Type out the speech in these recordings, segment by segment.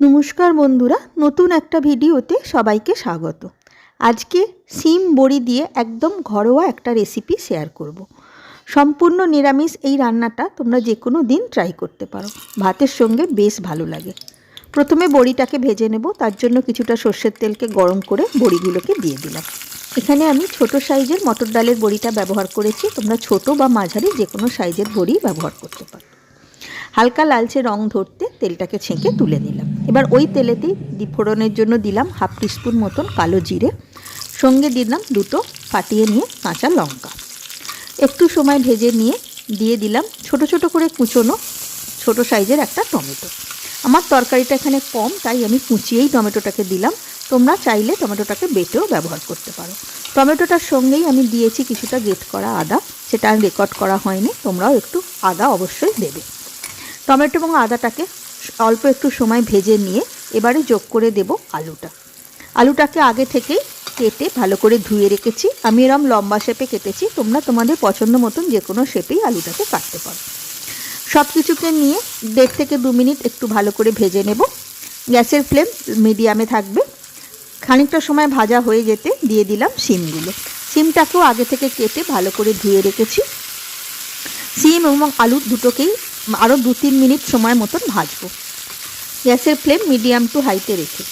নমস্কার বন্ধুরা, নতুন একটা ভিডিওতে সবাইকে স্বাগত। আজকে সিম বড়ি দিয়ে একদম ঘরোয়া একটা রেসিপি শেয়ার করব। সম্পূর্ণ নিরামিষ এই রান্নাটা তোমরা যে কোনো দিন ট্রাই করতে পারো। ভাতের সঙ্গে বেশ ভালো লাগে। প্রথমে বড়িটাকে ভেজে নেব, তার জন্য কিছুটা সর্ষের তেলকে গরম করে বড়িগুলোকে দিয়ে দিলাম। এখানে আমি ছোট সাইজের মটর ডালের বড়িটা ব্যবহার করেছি, তোমরা ছোট বা মাঝারি যে কোনো সাইজের বড়ি ব্যবহার করতে পারো। হালকা লালচে রং ধরতে তেলটাকে ছেঁকে তুলে নিলাম। এবার ওই তেলেতেই ফোড়নের জন্য দিলাম হাফ টিস্পুন মতন কালো জিরে। সঙ্গে দিলাম দুটো ফাটিয়ে নিয়ে কাঁচা লঙ্কা। একটু সময় ভেজে নিয়ে দিয়ে দিলাম ছোট ছোট করে কুচোনো ছোট সাইজের একটা টমেটো। আমার তরকারিটা এখানে কম, তাই আমি কুচিয়েই টমেটোটাকে দিলাম। তোমরা চাইলে টমেটোটাকে বেটেও ব্যবহার করতে পারো। টমেটোটার সঙ্গেই আমি দিয়েছি কিছুটা গেট করা আদা, সেটা রেকর্ড করা হয়নি, তোমরাও একটু আদা অবশ্যই দেবে। টমেটো এবং আদাটাকে অল্প একটু সময় ভেজে নিয়ে এবারে যোগ করে দেব আলুটা। আলুটাকে আগে থেকেই কেটে ভালো করে ধুয়ে রেখেছি। আমি এরম লম্বা শেপে কেটেছি। তোমরা তোমাদের পছন্দ মতন যে কোনো শেপেই আলুটাকে কাটতে পারো। সব কিছুকে নিয়ে দেড় থেকে দু মিনিট একটু ভালো করে ভেজে নেব। গ্যাসের ফ্লেম মিডিয়ামে থাকবে। খানিকটা সময় ভাজা হয়ে যেতে দিয়ে দিলাম সিমগুলো সিমটাকেও আগে থেকে কেটে ভালো করে ধুয়ে রেখেছি। সিম এবং আলু দুটোকেই আরও দু তিন মিনিট সময় মতন ভাজবো। গ্যাসের ফ্লেম মিডিয়াম টু হাইতে রেখে।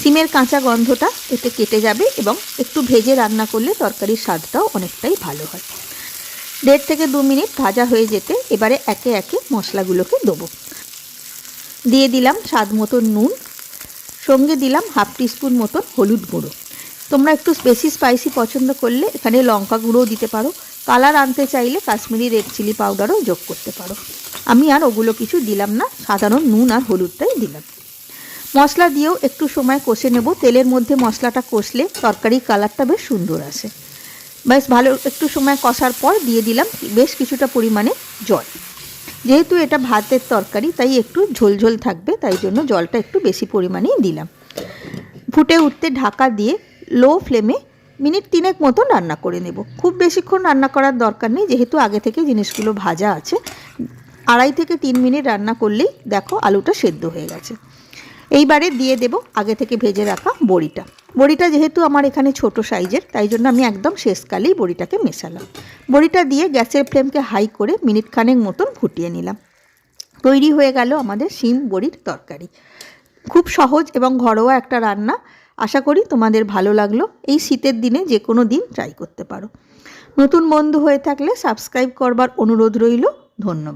সিমের কাঁচা গন্ধটা এতে কেটে যাবে এবং একটু ভেজে রান্না করলে তরকারির স্বাদটাও অনেকটাই ভালো হয়। দেড় থেকে দু মিনিট ভাজা হয়ে যেতে এবারে একে একে মশলাগুলোকে দেবো। দিয়ে দিলাম স্বাদ মতন নুন। সঙ্গে দিলাম হাফ টিস্পুন মতন হলুদ গুঁড়ো। তোমরা একটু বেশি স্পাইসি পছন্দ করলে এখানে লঙ্কা গুঁড়োও দিতে পারো। কালার আনতে চাইলে কাশ্মীরি রেড চিলি পাউডারও যোগ করতে পারো। আমি আর ওগুলো কিছু দিলাম না, সাধারণ নুন আর হলুদটাই দিলাম। মশলা দিয়েও একটু সময় কষে নেব। তেলের মধ্যে মশলাটা কষলে তরকারির কালারটা বেশ সুন্দর আসে। বেশ ভালো একটু সময় কষার পর দিয়ে দিলাম বেশ কিছুটা পরিমাণে জল। যেহেতু এটা ভাতের তরকারি, তাই একটু ঝোলঝোল থাকবে, তাই জন্য জলটা একটু বেশি পরিমাণেই দিলাম। ফুটে উঠতে ঢাকা দিয়ে লো ফ্লেমে মিনিট তিনেক মতন রান্না করে নেব। খুব বেশিক্ষণ রান্না করার দরকার নেই, যেহেতু আগে থেকে জিনিসগুলো ভাজা আছে। আড়াই থেকে তিন মিনিট রান্না করলেই দেখো আলুটা সেদ্ধ হয়ে গেছে। এইবারে দিয়ে দেব আগে থেকে ভেজে রাখা বড়িটা। বড়িটা যেহেতু আমার এখানে ছোট সাইজের, তাই জন্য আমি একদম শেষকালেই বড়িটাকে মেশালাম। বড়িটা দিয়ে গ্যাসের ফ্লেমকে হাই করে মিনিট খানেক মতন ফুটিয়ে নিলাম। তৈরি হয়ে গেল আমাদের শিম বড়ির তরকারি। খুব সহজ এবং ঘরোয়া একটা রান্না। আশা করি তোমাদের ভালো লাগল। এই শীতের দিনে যে কোনো দিন ট্রাই করতে পারো। নতুন বন্ধু হয়ে থাকলে সাবস্ক্রাইব করবার অনুরোধ রইল। ধন্যবাদ।